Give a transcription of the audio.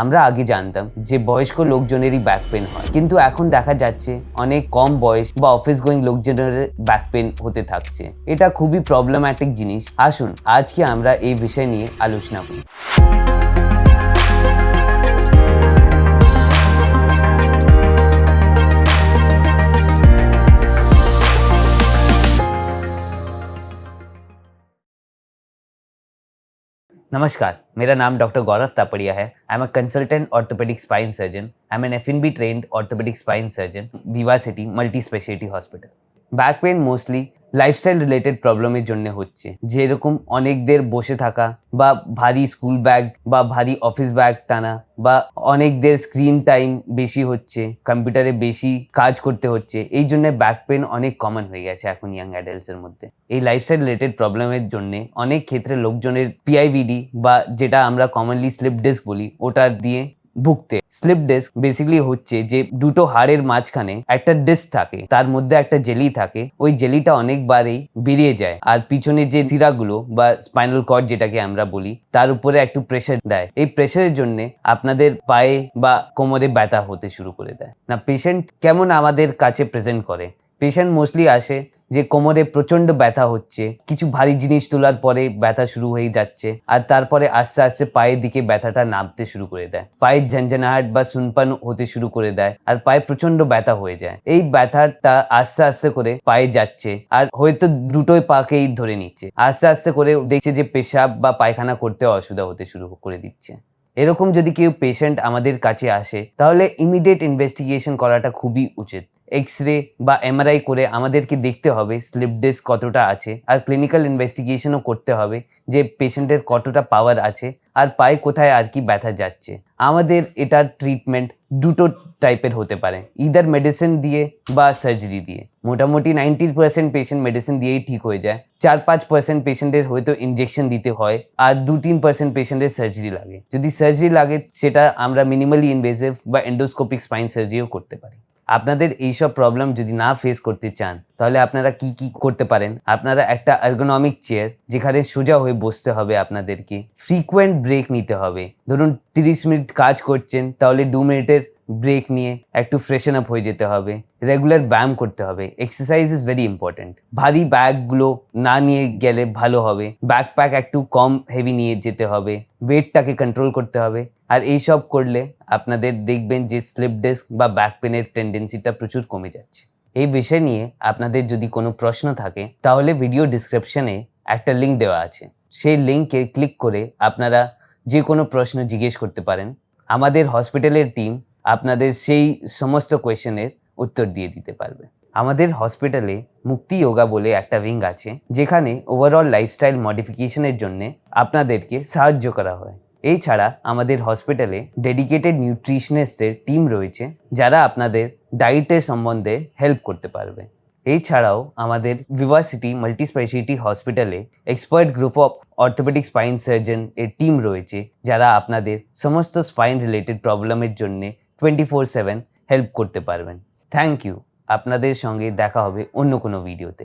আমরা আগে জানতাম যে বয়স্ক লোকজনেরই ব্যাক পেন হয়। কিন্তু এখন দেখা যাচ্ছে অনেক কম বয়স বা অফিস গোয়িং লোকজনের ব্যাক পেন হতে থাকছে। এটা খুবই প্রবলেম্যাটিক জিনিস। আসুন, আজকে আমরা এই বিষয় নিয়ে আলোচনা করি। नमस्कार, मेरा नाम डॉक्टर गौरव तापड़िया है। I am a consultant orthopaedic spine surgeon I am an F N B trained orthopaedic spine surgeon दिवा city multi speciality hospital back pain mostly lifestyle related প্রবলেমের জন্য হচ্ছে। যেরকম অনেকদের বসে থাকা বা ভারী স্কুল ব্যাগ বা ভারী অফিস ব্যাগ টানা বা অনেকদের স্ক্রিন টাইম বেশি হচ্ছে কম্পিউটারে বেশি কাজ করতে হচ্ছে, এই জন্য ব্যাক পেন অনেক কমন হয়ে গেছে এখন ইয়াং অ্যাডাল্টসের মধ্যে। এই লাইফস্টাইল রিলেটেড প্রবলেমের জন্য অনেক ক্ষেত্রে লোকজনের পিআইভিডি বা যেটা আমরা কমনলি স্লিপ ডিস্ক বলি, ওটা দিয়ে ভুগতে। স্লিপ ডিস্ক বেসিক্যালি হচ্ছে যে দুটো হাড়ের মাঝখানে একটা ডিস্ক থাকে, তার মধ্যে একটা জেলি থাকে, ওই জেলিটা অনেকবারই বেরিয়ে যায় আর পিছনে যে শিরাগুলো বা স্পাইনাল কর্ড যেটাকে আমরা বলি, তার উপরে একটু প্রেশার দেয়। এই প্রেশারের জন্য আপনাদের পায়ে বা কোমরে ব্যথা হতে শুরু করে দেয়। না পেশেন্ট কেমন আমাদের কাছে প্রেজেন্ট করে? পেশেন্ট মোস্টলি আসে যে কোমরে প্রচণ্ড ব্যথা হচ্ছে, কিছু ভারী জিনিস তোলার পরে ব্যথা শুরু হয়ে যাচ্ছে, আর তারপরে আস্তে আস্তে পায়ের দিকে ব্যথাটা নামতে শুরু করে দেয়। পায়ের ঝঞ্ঝনাহাট বা সুনপান হতে শুরু করে দেয়, আর পায়ে প্রচণ্ড ব্যথা হয়ে যায়। এই ব্যথাটা আস্তে আস্তে করে পায়ে যাচ্ছে, আর হয়তো দুটোই পাকেই ধরে নিচ্ছে। আস্তে আস্তে করে দেখছে যে পেশাব বা পায়খানা করতে অসুবিধা হতে শুরু করে দিচ্ছে। এরকম যদি কেউ পেশেন্ট আমাদের কাছে আসে, তাহলে ইমিডিয়েট ইনভেস্টিগেশন করাটা খুবই উচিত। এক্স রে বা এমআরআই করে আমাদেরকে দেখতে হবে স্লিপ ডিস্ক কতটা আছে, আর ক্লিনিক্যাল ইনভেস্টিগেশনও করতে হবে যে পেশেন্টের কতটা পাওয়ার আছে, আর পায়ে কোথায় আর কি ব্যথা যাচ্ছে। আমাদের এটার ট্রিটমেন্ট দুটো টাইপের হতে পারে ইদার মেডিসিন দিয়ে বা সার্জারি দিয়ে। মোটামুটি নাইনটি পার্সেন্ট পেশেন্ট মেডিসিন দিয়েই ঠিক হয়ে যায় চার পাঁচ পার্সেন্ট পেশেন্টের হয়তো ইনজেকশন দিতে হয়, আর দু তিন পার্সেন্ট পেশেন্টের সার্জারি লাগে। যদি সার্জারি লাগে, সেটা আমরা মিনিমালি ইনভেসিভ বা এন্ডোস্কোপিক স্পাইন সার্জারিও করতে পারি। আপনাদের এইসব প্রবলেম যদি না ফেস করতে চান, তাহলে আপনারা কি কি করতে পারেন? আপনারা একটা আর্গোনমিক চেয়ার যেখানে সোজা হয়ে বসতে হবে আপনাদেরকে। ফ্রিকোয়েন্ট ব্রেক নিতে হবে। ধরুন তিরিশ মিনিট কাজ করছেন, তাহলে দু মিনিটের ব্রেক নিয়ে একটু ফ্রেশন আপ হয়ে যেতে হবে। রেগুলার ব্যায়াম করতে হবে। এক্সারসাইজ ইজ ভেরি ইম্পর্টেন্ট ভারী ব্যাগগুলো না নিয়ে গেলে ভালো হবে। ব্যাকপ্যাক একটু কম হেভি নিয়ে যেতে হবে। ওয়েটটাকে কন্ট্রোল করতে হবে। আর এইসব করলে আপনাদের দেখবেন যে স্লিপ ডেস্ক বা ব্যাক পেনের টেন্ডেন্সিটা প্রচুর কমে যাচ্ছে। এই বিষয় নিয়ে আপনাদের যদি কোনো প্রশ্ন থাকে, তাহলে ভিডিও ডিসক্রিপশনে একটা লিঙ্ক দেওয়া আছে। সেই লিঙ্কে ক্লিক করে আপনারা যে কোনো প্রশ্ন জিজ্ঞেস করতে পারেন। আমাদের হসপিটালের টিম আপনাদের সেই সমস্ত কোয়েশনের উত্তর দিয়ে দিতে পারবে। আমাদের হসপিটালে মুক্তি যোগা বলে একটা উইং আছে, যেখানে ওভারঅল লাইফস্টাইল মডিফিকেশনের জন্য আপনাদেরকে সাহায্য করা হয়। এই ছাড়া আমাদের হসপিটালে ডেডিকেটেড নিউট্রিশনিস্টের টিম রয়েছে, যারা আপনাদের ডায়েটের সম্বন্ধে হেল্প করতে পারবে। এছাড়াও ছাড়াও আমাদের ভিভাসিটি মাল্টি স্পেশালিটি হসপিটালে expert group of orthopaedic spine surgeon এর টিম রয়েছে, যারা আপনাদের সমস্ত স্পাইন রিলেটেড প্রবলেমের জন্যে টোয়েন্টি ফোর সেভেন হেল্প করতে পারবেন। থ্যাংক ইউ আপনাদের সঙ্গে দেখা হবে অন্য কোনো ভিডিওতে